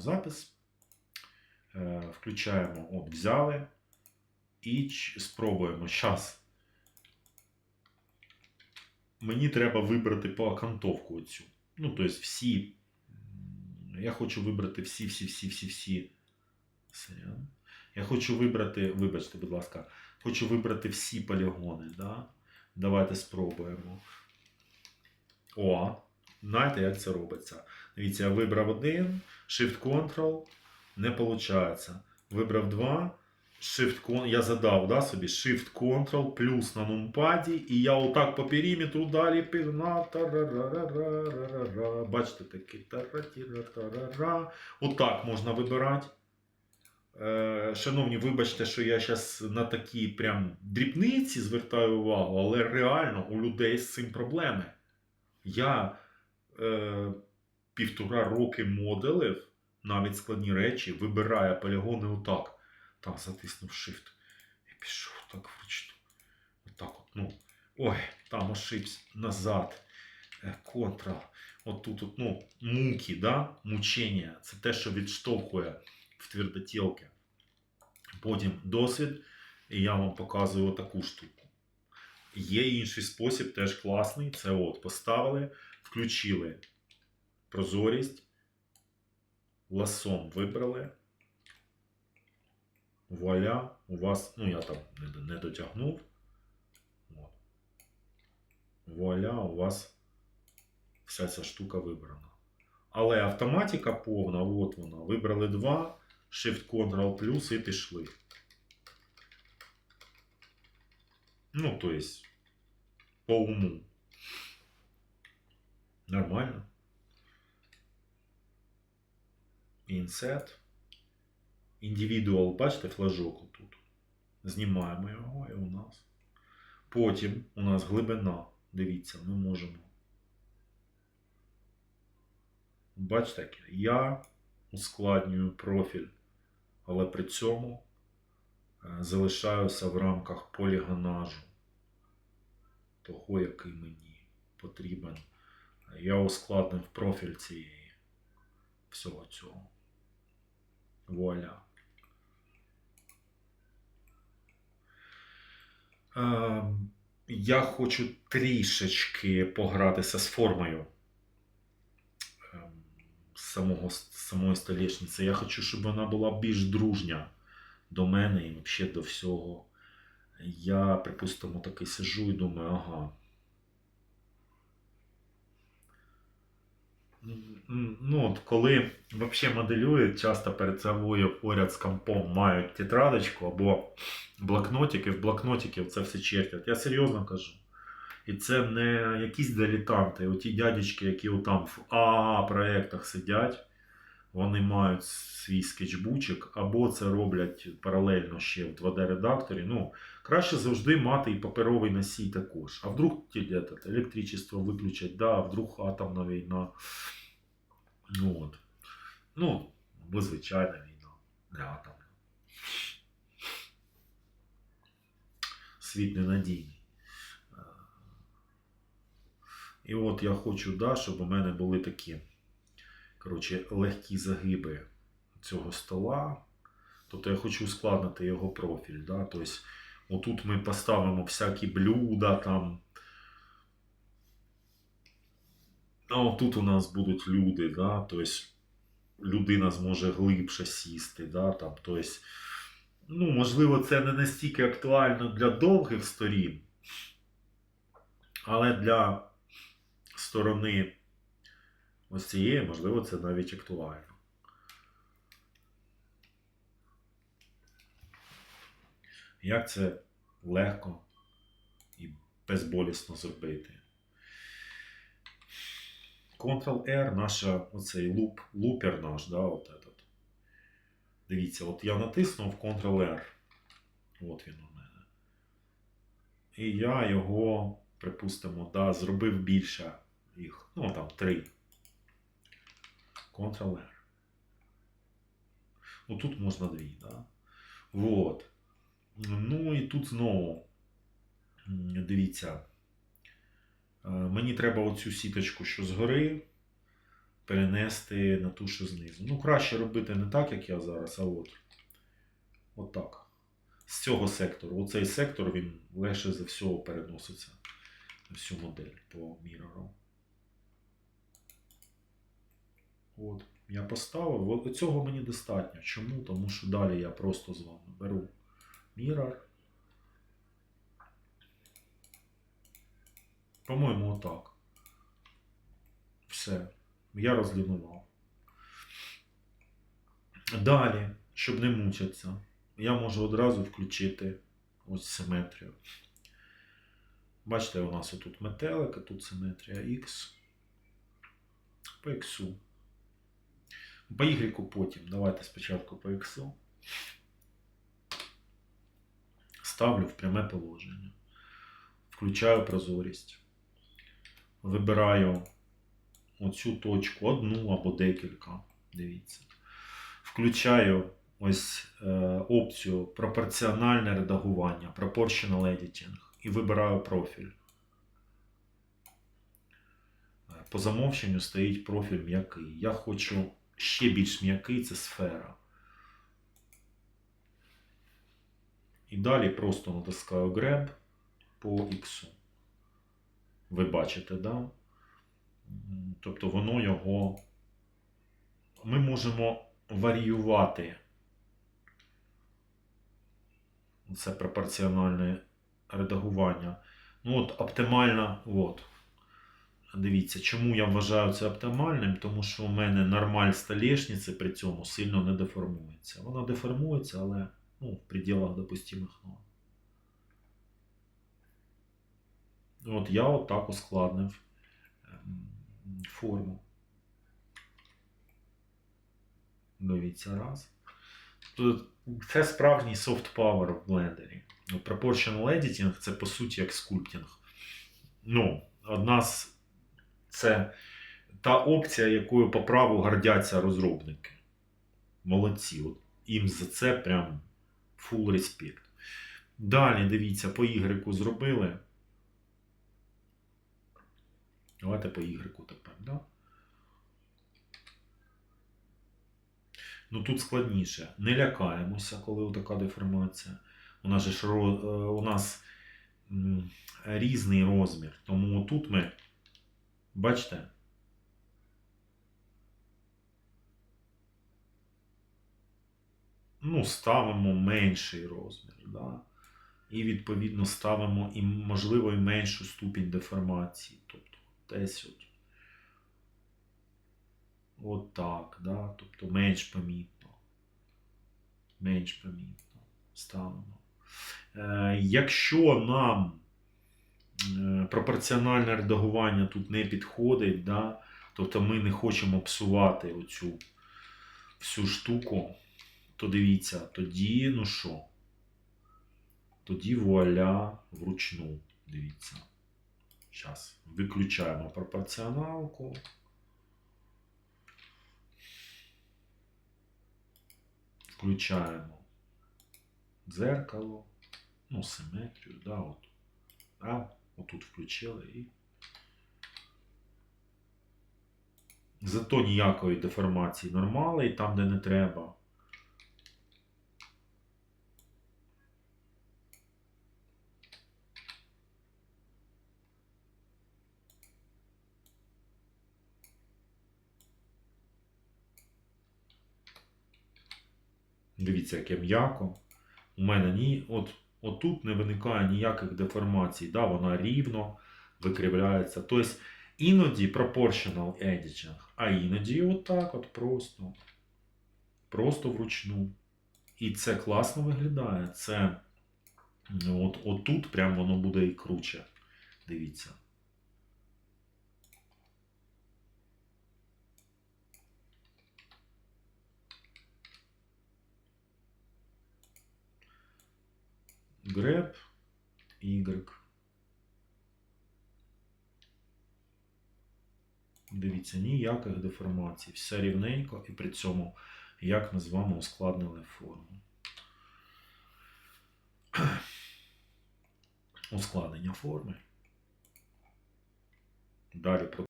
запис. Е, Включаємо, от, взяли. І спробуємо. Зараз. Мені треба вибрати по окантовку оцю. Ну, тобто всі. Я хочу вибрати всі, всі, всі, всі, всі. Сорян. Я хочу вибрати, вибачте, будь ласка, хочу вибрати всі полігони. Да? Давайте спробуємо. О, знаєте, як це робиться? Дивіться, я вибрав один, Shift-Ctrl, не виходить. Вибрав два, Shift-Ctrl, я задав да, собі Shift-Ctrl плюс на нумпаді, і я отак по периметру далі пігнав. Бачите, такий. Отак можна вибирати. Е, Шановні, вибачте, що я зараз на такі прям дрібниці звертаю увагу, але реально у людей з цим проблеми. Я е, півтора роки моделив навіть складні речі, вибирає полігони отак. Там затиснув Shift і пішов так вручну. Отак от, ну. Ой, там ошибся назад. Е, От тут, от, ну, муки, да? мучення. Це те, що відштовхує в твердотілки. Потім досвід, і я вам показую таку штуку. Є інший спосіб, теж класний. Це от поставили, включили прозорість, ласом вибрали. Вуаля, у вас, ну я там не, дотягнув. От. Вуаля, у вас вся ця штука вибрана. Але автоматика повна, от вона. Вибрали два, Shift-Ctrl плюс і пішли. Ну, то есть, по уму. Нормально. Inset. Individual, бачите, флажок тут. Знімаємо його і у нас. Потім у нас глибина. Дивіться, ми можемо. Бачите, я ускладнюю профіль, але при цьому е, залишаюся в рамках полігонажу того, який мені потрібен. Я ускладнив профіль цієї всього цього. Вуаля. Е, Я хочу трішечки погратися з формою ем, самого, самої столешниці. Я хочу, щоб вона була більш дружня до мене і взагалі до всього. Я, припустимо, такий сижу і думаю, ага. Ну, от коли взагалі моделюють, часто перед собою поряд з компом мають тетрадочку або блокнотики, в блокнотики це все чертять. Я серйозно кажу. І це не якісь дилетанти, оті дядечки, які там в АА проєктах сидять, вони мають свій скетчбучик, або це роблять паралельно ще в 2D-редакторі. Ну, краще завжди мати і паперовий носій також. А вдруг електричество виключать, да, а вдруг атомна війна. Ну, от. ну, бо звичайна війна, не атомна. Світ ненадійний. І от я хочу, да, щоб у мене були такі коротше, легкі загиби цього стола. Тобто я хочу ускладнити його профіль. Да? Тобто, отут ми поставимо всякі блюда там. А тут у нас будуть люди, да? тобто людина зможе глибше сісти. Да? Там, тобто, ну, можливо, це не настільки актуально для довгих сторін, але для сторони ось цієї, можливо, це навіть актуально. Як це легко і безболісно зробити? Ctrl-R, наша оцей луп, лупер наш, да, от этот. Дивіться, от я натиснув Ctrl-R. От він у мене. І я його, припустимо, да, зробив більше їх. Ну, там три. Ctrl-R. Ну, тут можна дві, да? Вот. Ну і тут знову. Дивіться. Е, Мені треба оцю сіточку, що згори, перенести на ту, що знизу. Ну, краще робити не так, як я зараз, а от. От так. З цього сектору. Оцей сектор він легше за всього переноситься на всю модель по мірору. От, я поставив. От цього мені достатньо. Чому? Тому що далі я просто з вами беру Mirror. По-моєму, отак. Все. Я розлінував. Далі, щоб не мучитися, я можу одразу включити ось симетрію. Бачите, у нас отут метелик, а тут симетрія X. По X. По Y потім. Давайте спочатку по X. Ставлю в пряме положення. Включаю прозорість. Вибираю оцю точку, одну або декілька. Дивіться. Включаю ось е, опцію пропорціональне редагування, proportional editing. І вибираю профіль. Е, По замовченню стоїть профіль м'який. Я хочу ще більш м'який це сфера. І далі просто натискаю Grab по X. Ви бачите, да? Тобто воно його. Ми можемо варіювати. Це пропорціональне редагування. Ну от оптимальна, от. Дивіться, чому я вважаю це оптимальним? Тому що у мене нормаль столешниці при цьому сильно не деформується. Вона деформується, але ну, в пределах допустимих норм. От я отак ускладнив ем, форму. Дивіться раз. Тут це справжній soft power в блендері. Ну, Proportional editing це по суті як скульптинг. Ну, одна з це та опція, якою по праву гордяться розробники. Молодці. От їм за це прям full респект. Далі, дивіться, по Y зробили. Давайте по Y тепер, да? Ну тут складніше. Не лякаємося, коли така деформація. У нас же ж е, у нас різний розмір. Тому тут ми, бачите, ну, ставимо менший розмір. Да? І відповідно ставимо і, можливо, і меншу ступінь деформації. Тобто десь от. От так, да? тобто менш помітно. Менш помітно ставимо. Е, якщо нам е, пропорціональне редагування тут не підходить, да? тобто ми не хочемо псувати оцю всю штуку, то дивіться, тоді, ну що? Тоді вуаля вручну. Дивіться. Зараз виключаємо пропорціоналку. Включаємо дзеркало, ну, симетрію, да, от. Да, отут включили і. Зато ніякої деформації нормали, і там, де не треба. Дивіться, яке м'яко. У мене ні, от, отут не виникає ніяких деформацій. Да, вона рівно викривляється. Тобто іноді proportional editing, а іноді отак от просто. Просто вручну. І це класно виглядає. Це от, отут прям воно буде і круче. Дивіться. Grab, Y. Дивіться, ніяких деформацій. Все рівненько і при цьому, як ми з вами ускладнили форму. Ускладнення форми. Далі